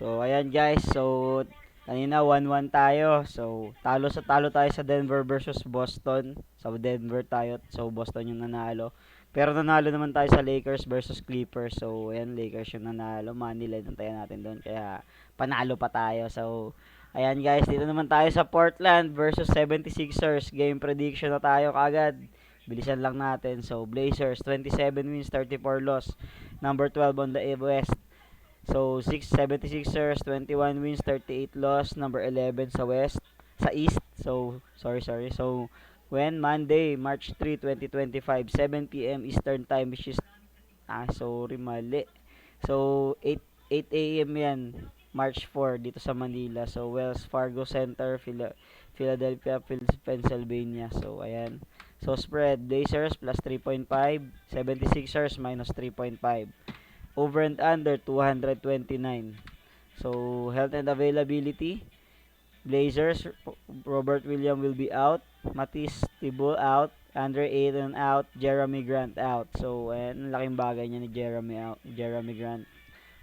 So, ayan guys. So, kanina 1-1 tayo. So, talo sa talo tayo sa Denver versus Boston. Sa Denver tayo. So, Boston yung nanalo. Pero nanalo naman tayo sa Lakers versus Clippers. So, ayan, Lakers yung nanalo. Ang tayo natin doon. Kaya, panalo pa tayo. So, ayan guys, dito naman tayo sa Portland versus 76ers. Game prediction na tayo kagad. Bilisan lang natin. So, Blazers, 27 wins, 34 loss. Number 12 on the West. So, 6, 76ers, 21 wins, 38 loss. Number 11 sa West. Sa East. So, sorry, sorry. So, when? Monday, March 3, 2025, 7 p.m. Eastern Time, which is, ah, sorry, mali. So, 8, 8 a.m. yan. March 4 dito sa Manila. So, Wells Fargo Center, Phila- Philadelphia, Phil- Pennsylvania. So, ayan. So, spread, Blazers plus 3.5, 76ers minus 3.5. Over and under, 229. So, health and availability, Blazers, Robert William will be out, Matisse Thibault out, Andre Ayton out, Jeremy Grant out. So, ayan, laking bagay niya ni Jeremy out, Jeremy Grant.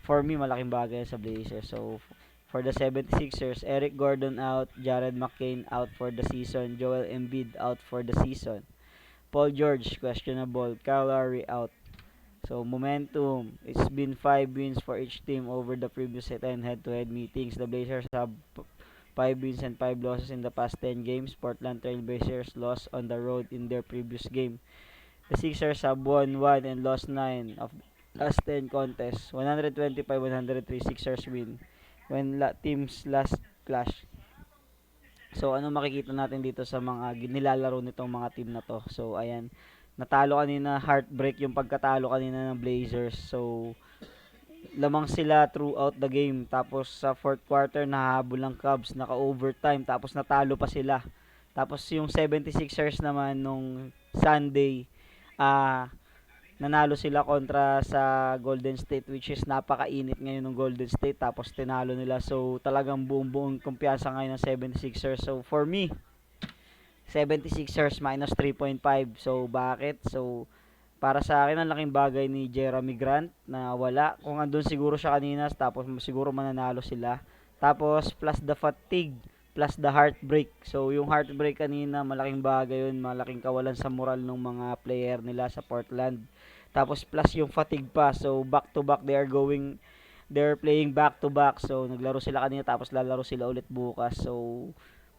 For me, malaking bagay sa Blazers. So, for the 76ers, Eric Gordon out, Jared McCain out for the season, Joel Embiid out for the season. Paul George, questionable. Kyle Lowry out. So, momentum. It's been 5 wins for each team over the previous 10 head-to-head meetings. The Blazers have 5 wins and 5 losses in the past 10 games. Portland Trail Blazers lost on the road in their previous game. The Sixers have won 1 and lost 9 of last 10 contests. 125-103 Sixers win when la teams last clash. So, ano makikita natin dito sa mga nilalaro nitong mga team na to? So, ayan. Natalo kanina, heartbreak yung pagkatalo kanina ng Blazers. So, lamang sila throughout the game. Tapos, sa fourth quarter, nahabol ng Cubs, naka-overtime. Tapos, natalo pa sila. Tapos, yung 76ers naman nung Sunday, ah, nanalo sila kontra sa Golden State which is napakainit ngayon ng Golden State tapos tinalo nila so talagang buong buong kumpiyansa ngayon ng 76ers so for me 76ers minus 3.5 so bakit so para sa akin ang laking bagay ni Jeremy Grant na wala kung andun siguro siya kanina tapos siguro mananalo sila tapos plus the fatigue plus the heartbreak so yung heartbreak kanina malaking bagay yun malaking kawalan sa moral ng mga player nila sa Portland tapos plus yung fatigue pa. So back to back they are going they're playing back to back. So naglaro sila kanina tapos lalaro sila ulit bukas. So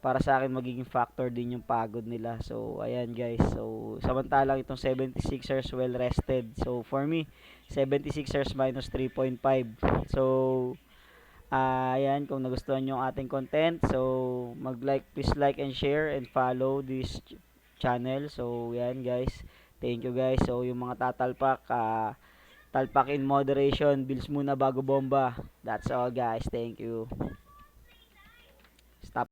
para sa akin magiging factor din yung pagod nila. So ayan guys. So samantalang itong 76ers well rested. So for me 76ers minus 3.5. So uh, ayan kung nagustuhan nyo ang ating content. So mag-like please like and share and follow this channel. So yan guys. Thank you guys. So yung mga tatalpak, uh, talpak in moderation, bills muna bago bomba. That's all guys. Thank you.